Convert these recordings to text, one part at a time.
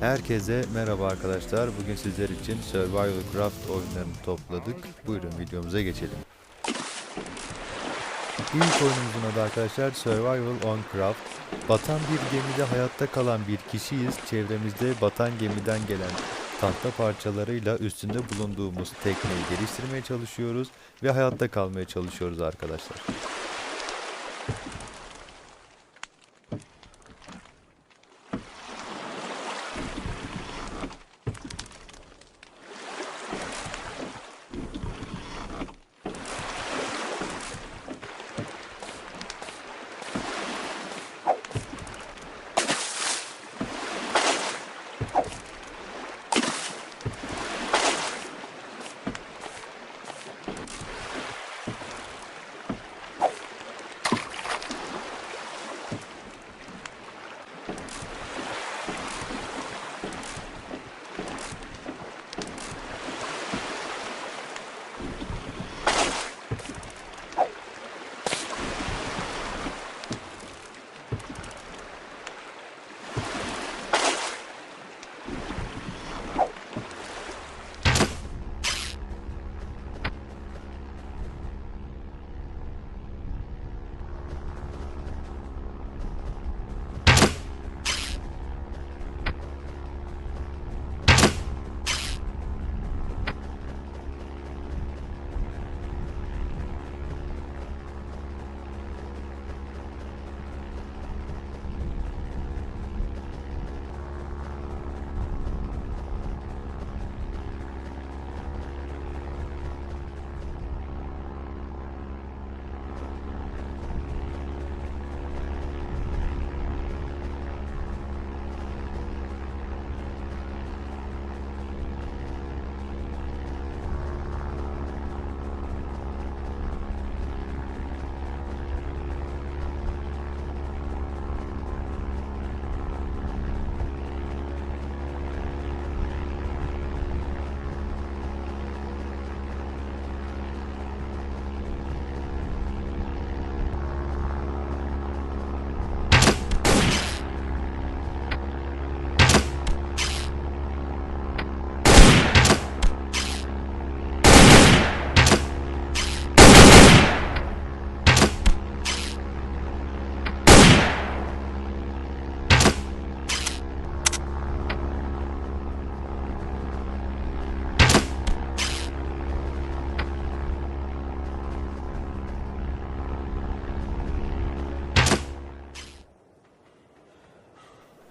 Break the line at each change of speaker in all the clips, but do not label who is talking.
Herkese merhaba arkadaşlar. Bugün sizler için Survival Craft oyunlarını topladık. Buyurun videomuza geçelim. İlk oyunumuzun adı arkadaşlar Survival on Craft. Batan bir gemide hayatta kalan bir kişiyiz. Çevremizde batan gemiden gelen tahta parçalarıyla üstünde bulunduğumuz tekneyi geliştirmeye çalışıyoruz ve hayatta kalmaya çalışıyoruz arkadaşlar.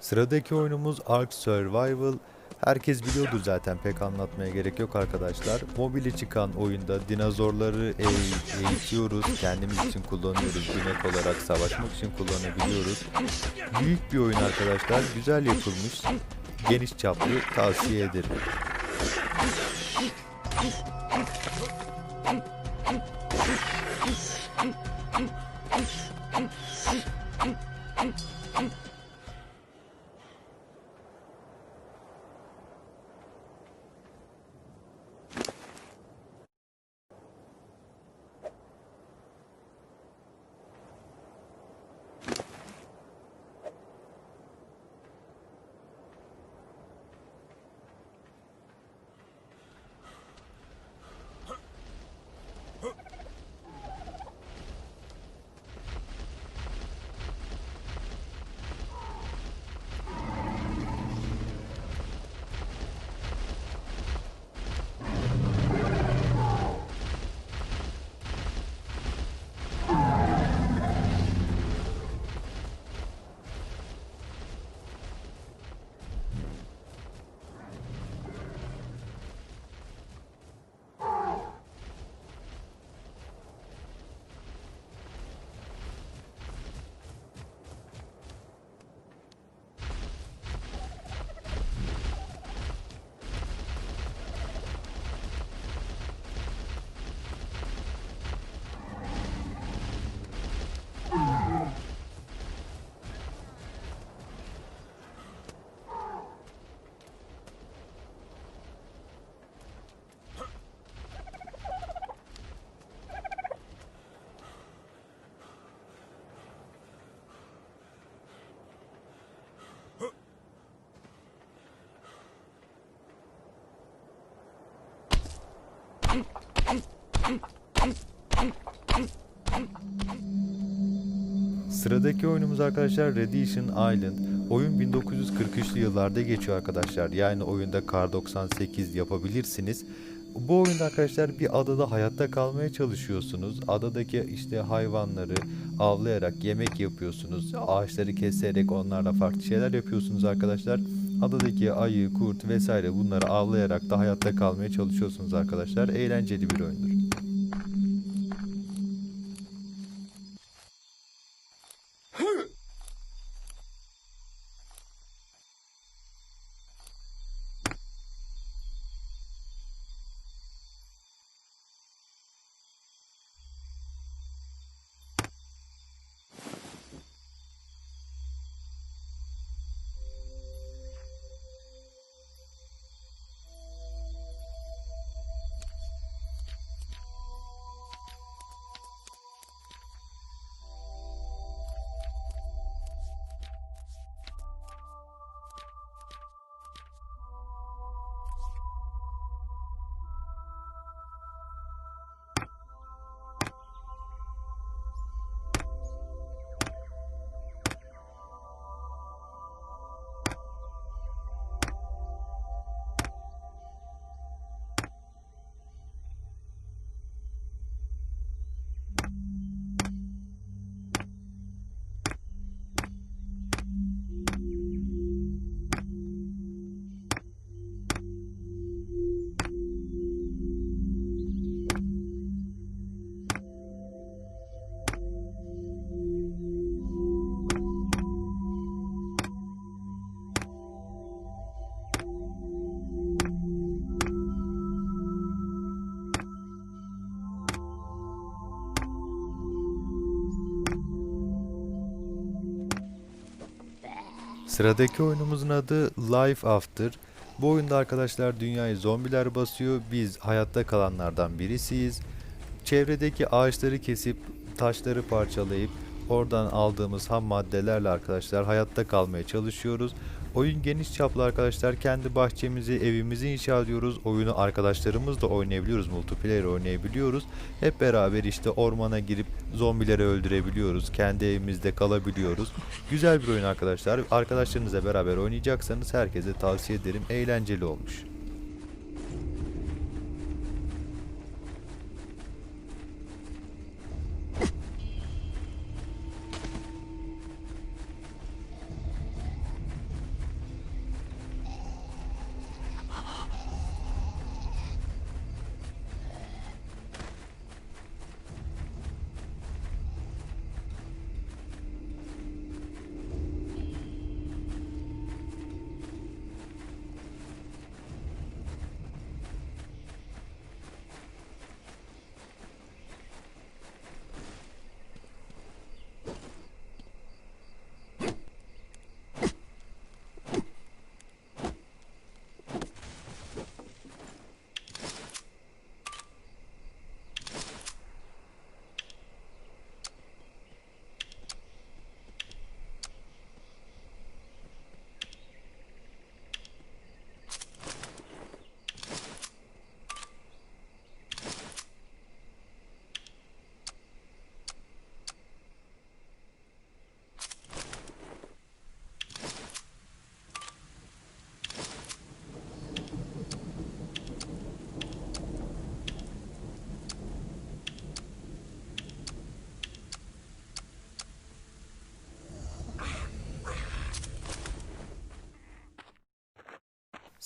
Sıradaki oyunumuz Ark Survival. Herkes biliyordu zaten pek anlatmaya gerek yok arkadaşlar. Mobile çıkan oyunda dinozorları e, eğitiyoruz. Kendimiz için kullanıyoruz. Binek olarak savaşmak için kullanabiliyoruz. Büyük bir oyun arkadaşlar. Güzel yapılmış. Geniş çaplı tavsiye ederim. Thank. Sıradaki oyunumuz arkadaşlar Radiation Island. Oyun 1943'lü yıllarda geçiyor arkadaşlar. Yani oyunda Kar 98 yapabilirsiniz. Bu oyunda arkadaşlar bir adada hayatta kalmaya çalışıyorsunuz. Adadaki işte hayvanları avlayarak yemek yapıyorsunuz. Ağaçları keserek onlarla farklı şeyler yapıyorsunuz arkadaşlar. Adadaki ayı, kurt vesaire bunları avlayarak da hayatta kalmaya çalışıyorsunuz arkadaşlar. Eğlenceli bir oyundur. Sıradaki oyunumuzun adı Life After. Bu oyunda arkadaşlar dünyayı zombiler basıyor. Biz hayatta kalanlardan birisiyiz. Çevredeki ağaçları kesip taşları parçalayıp oradan aldığımız ham maddelerle arkadaşlar hayatta kalmaya çalışıyoruz. Oyun geniş çaplı arkadaşlar. Kendi bahçemizi, evimizi inşa ediyoruz. Oyunu arkadaşlarımızla oynayabiliyoruz. Multiplayer oynayabiliyoruz. Hep beraber işte ormana girip zombileri öldürebiliyoruz. Kendi evimizde kalabiliyoruz. Güzel bir oyun arkadaşlar. Arkadaşlarınızla beraber oynayacaksanız herkese tavsiye ederim. Eğlenceli olmuş.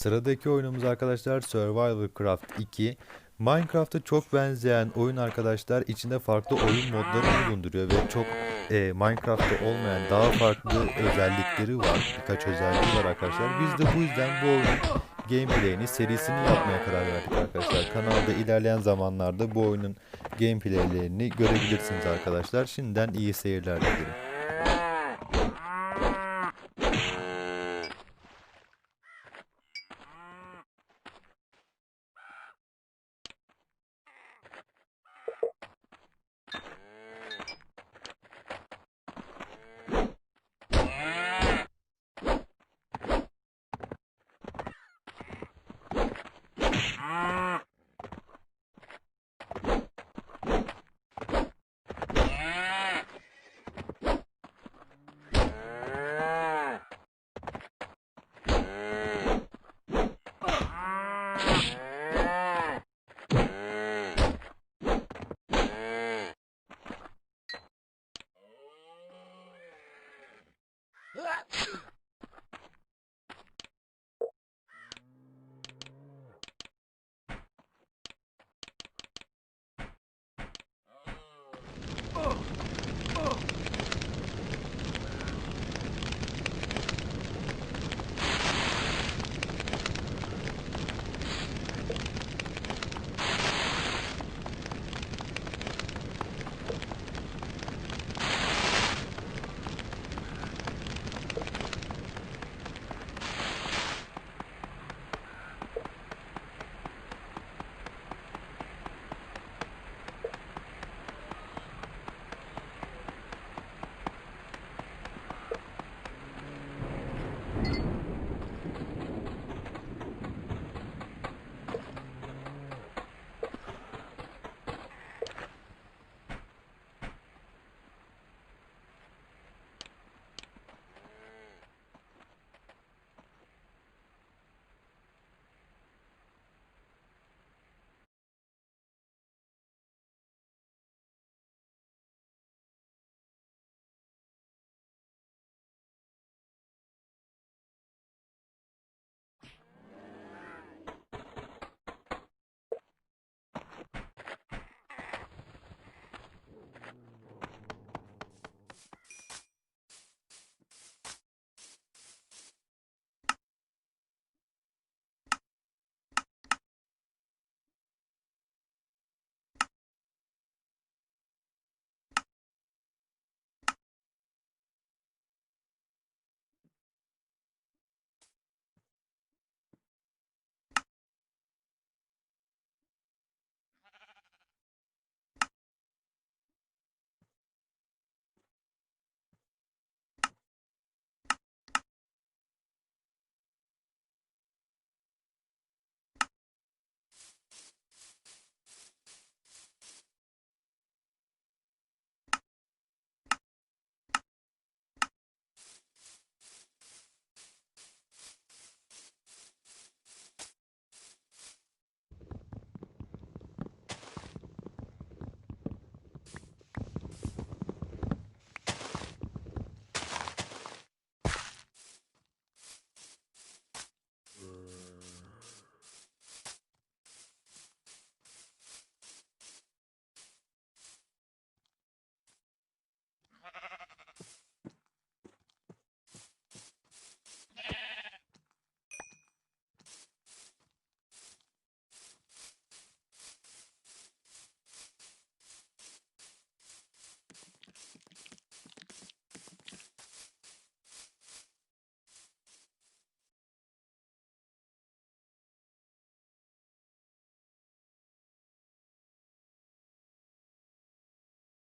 Sıradaki oyunumuz arkadaşlar Survival Craft 2. Minecraft'a çok benzeyen oyun arkadaşlar içinde farklı oyun modları bulunduruyor ve çok e, Minecraft'ta olmayan daha farklı özellikleri var. Birkaç özelliği var arkadaşlar. Biz de bu yüzden bu oyunun gameplay'ini serisini yapmaya karar verdik arkadaşlar. Kanalda ilerleyen zamanlarda bu oyunun gameplay'lerini görebilirsiniz arkadaşlar. Şimdiden iyi seyirler dilerim.